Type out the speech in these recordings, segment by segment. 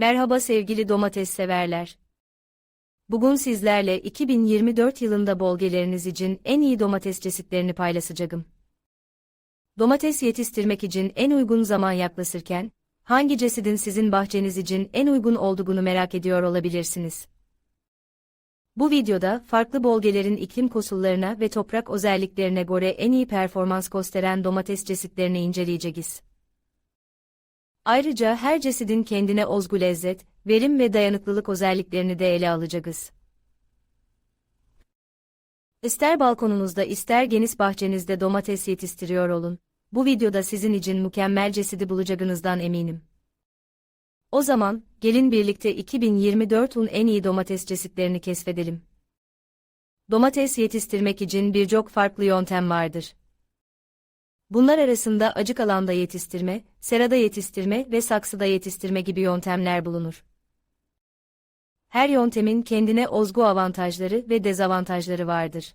Merhaba sevgili domates severler. Bugün sizlerle 2024 yılında bolgeleriniz için en iyi domates çeşitlerini paylaşacağım. Domates yetiştirmek için en uygun zaman yaklaşırken, hangi cesidin sizin bahçeniz için en uygun olduğunu merak ediyor olabilirsiniz. Bu videoda farklı bolgelerin iklim koşullarına ve toprak özelliklerine göre en iyi performans gösteren domates çeşitlerini inceleyeceğiz. Ayrıca her cesidin kendine özgü lezzet, verim ve dayanıklılık özelliklerini de ele alacağız. İster balkonunuzda ister geniş bahçenizde domates yetiştiriyor olun. Bu videoda sizin için mükemmel cesidi bulacağınızdan eminim. O zaman, gelin birlikte 2024'ün en iyi domates çeşitlerini keşfedelim. Domates yetiştirmek için birçok farklı yöntem vardır. Bunlar arasında acık alanda yetiştirme, serada yetiştirme ve saksıda yetiştirme gibi yöntemler bulunur. Her yöntemin kendine özgü avantajları ve dezavantajları vardır.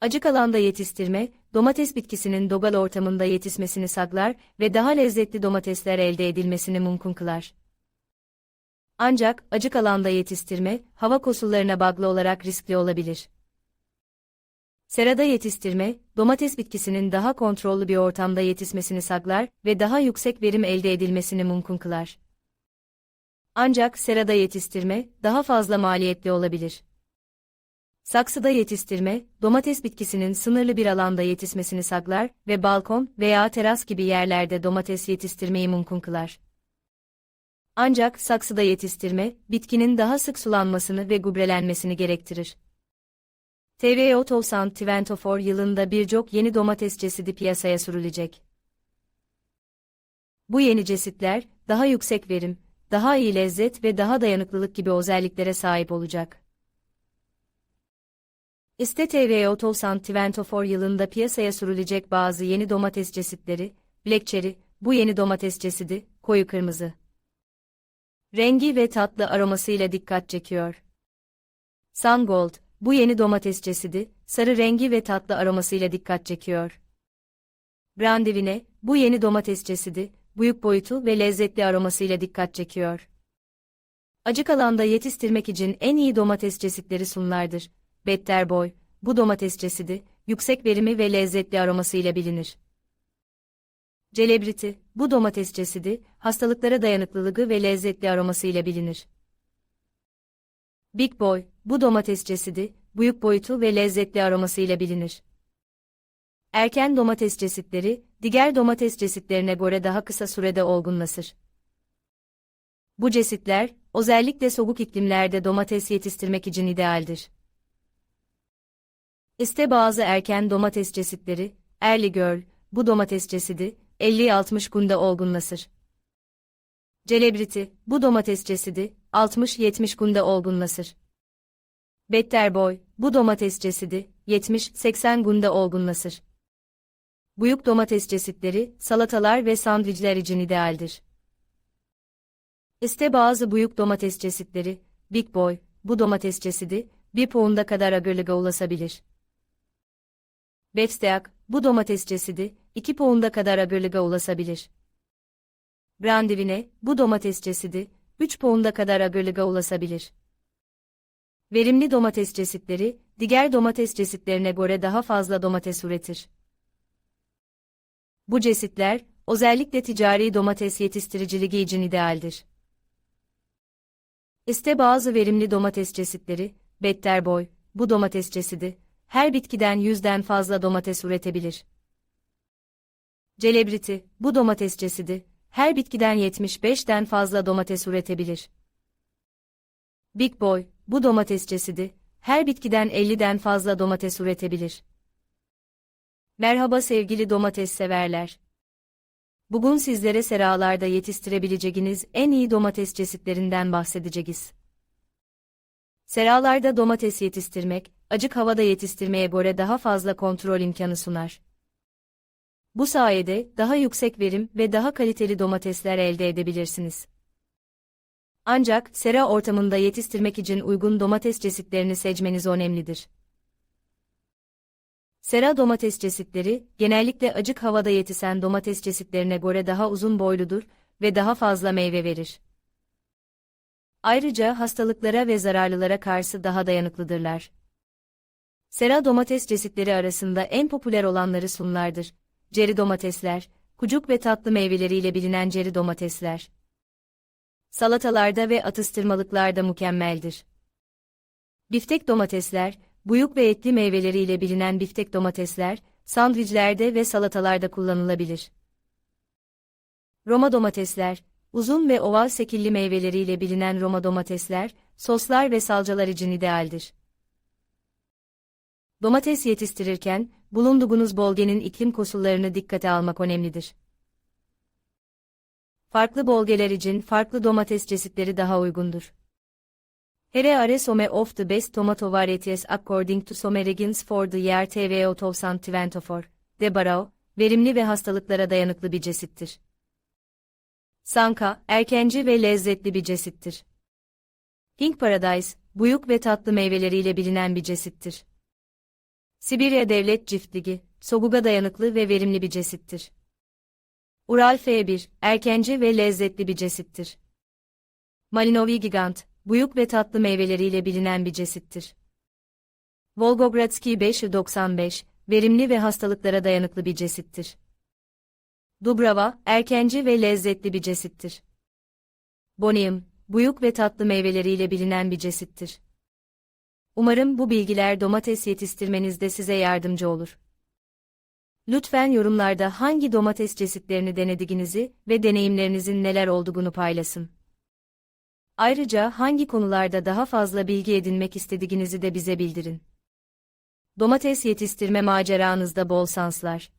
Acık alanda yetiştirme, domates bitkisinin dogal ortamında yetişmesini saklar ve daha lezzetli domatesler elde edilmesini mümkün kılar. Ancak acık alanda yetiştirme, hava koşullarına bağlı olarak riskli olabilir. Serada yetiştirme, domates bitkisinin daha kontrollü bir ortamda yetişmesini saklar ve daha yüksek verim elde edilmesini mümkün kılar. Ancak serada yetiştirme, daha fazla maliyetli olabilir. Saksıda yetiştirme, domates bitkisinin sınırlı bir alanda yetişmesini saklar ve balkon veya teras gibi yerlerde domates yetiştirmeyi mümkün kılar. Ancak saksıda yetiştirme, bitkinin daha sık sulanmasını ve gübrelenmesini gerektirir. TVO Tolsan 24 yılında birçok yeni domates çeşidi piyasaya sürülecek. Bu yeni çeşitler, daha yüksek verim, daha iyi lezzet ve daha dayanıklılık gibi özelliklere sahip olacak. İste TVO Tolsan 24 yılında piyasaya sürülecek bazı yeni domates çeşitleri, Black Cherry, bu yeni domates çeşidi, koyu kırmızı. Rengi ve tatlı aromasıyla dikkat çekiyor. Sun Gold, bu yeni domates çeşidi, sarı rengi ve tatlı aromasıyla dikkat çekiyor. Brandivine, bu yeni domates çeşidi, büyük boyutu ve lezzetli aromasıyla dikkat çekiyor. Acık alanda yetiştirmek için en iyi domates çeşitleri sunlardır. Better Boy, bu domates çeşidi, yüksek verimi ve lezzetli aromasıyla bilinir. Celebrity, bu domates çeşidi, hastalıklara dayanıklılığı ve lezzetli aromasıyla bilinir. Big Boy, bu domates çeşidi, büyük boyutu ve lezzetli aromasıyla bilinir. Erken domates çeşitleri, diğer domates çeşitlerine göre daha kısa sürede olgunlaşır. Bu çeşitler, özellikle soğuk iklimlerde domates yetiştirmek için idealdir. İşte bazı erken domates çeşitleri, Early Girl, bu domates çeşidi, 50-60 günde olgunlaşır. Celebrity, bu domates çeşidi, 60-70 günde olgunlaşır. Better Boy, bu domates çeşidi, 70-80 günde olgunlaşır. Büyük domates çeşitleri, salatalar ve sandviçler için idealdir. İşte bazı büyük domates çeşitleri, Big Boy, bu domates çeşidi, bir pound'a kadar ağırlığa ulaşabilir. Befsteak, bu domates çeşidi, 2 pound'a kadar ağırlığa ulaşabilir. Brandivine, bu domates çeşidi, 3 pound'a kadar ağırlığa ulaşabilir. Verimli domates çeşitleri, diğer domates çeşitlerine göre daha fazla domates üretir. Bu çeşitler, özellikle ticari domates yetiştiriciliği için idealdir. İşte bazı verimli domates çeşitleri, Better Boy, bu domates çeşidi, her bitkiden yüzden fazla domates üretebilir. Celebrity, bu domates çeşidi, her bitkiden 75'den fazla domates üretebilir. Big Boy, bu domates çeşidi, her bitkiden 50'den fazla domates üretebilir. Merhaba sevgili domates severler. Bugün sizlere seralarda yetiştirebileceğiniz en iyi domates çeşitlerinden bahsedeceğiz. Seralarda domates yetiştirmek, acık havada yetiştirmeye göre daha fazla kontrol imkanı sunar. Bu sayede daha yüksek verim ve daha kaliteli domatesler elde edebilirsiniz. Ancak sera ortamında yetiştirmek için uygun domates çeşitlerini seçmeniz önemlidir. Sera domates çeşitleri, genellikle acık havada yetişen domates çeşitlerine göre daha uzun boyludur ve daha fazla meyve verir. Ayrıca hastalıklara ve zararlılara karşı daha dayanıklıdırlar. Sera domates çeşitleri arasında en popüler olanları sunlardır. Ceri domatesler, kucuk ve tatlı meyveleriyle bilinen ceri domatesler. Salatalarda ve atıştırmalıklarda mükemmeldir. Biftek domatesler, buyuk ve etli meyveleriyle bilinen biftek domatesler, sandviçlerde ve salatalarda kullanılabilir. Roma domatesler, uzun ve oval şekilli meyveleriyle bilinen Roma domatesler, soslar ve salçalar için idealdir. Domates yetiştirirken, bulunduğunuz bölgenin iklim koşullarını dikkate almak önemlidir. Farklı bölgeler için farklı domates çeşitleri daha uygundur. Here are some of the best tomato varieties according to some regions for the year TVO 2024. Debarao, verimli ve hastalıklara dayanıklı bir cesittir. Sanka, erkenci ve lezzetli bir cesittir. Pink Paradise, buyuk ve tatlı meyveleriyle bilinen bir cesittir. Sibirya Devlet Çiftliği, soğuğa dayanıklı ve verimli bir cesittir. Ural F1, erkenci ve lezzetli bir cesittir. Malinovi Gigant, buyuk ve tatlı meyveleriyle bilinen bir cesittir. Volgogradski 595, verimli ve hastalıklara dayanıklı bir cesittir. Dubrava, erkenci ve lezzetli bir cesittir. Bonium, buyuk ve tatlı meyveleriyle bilinen bir cesittir. Umarım bu bilgiler domates yetiştirmenizde size yardımcı olur. Lütfen yorumlarda hangi domates çeşitlerini denediğinizi ve deneyimlerinizin neler olduğunu paylaşın. Ayrıca hangi konularda daha fazla bilgi edinmek istediğinizi de bize bildirin. Domates yetiştirme maceranızda bol şanslar.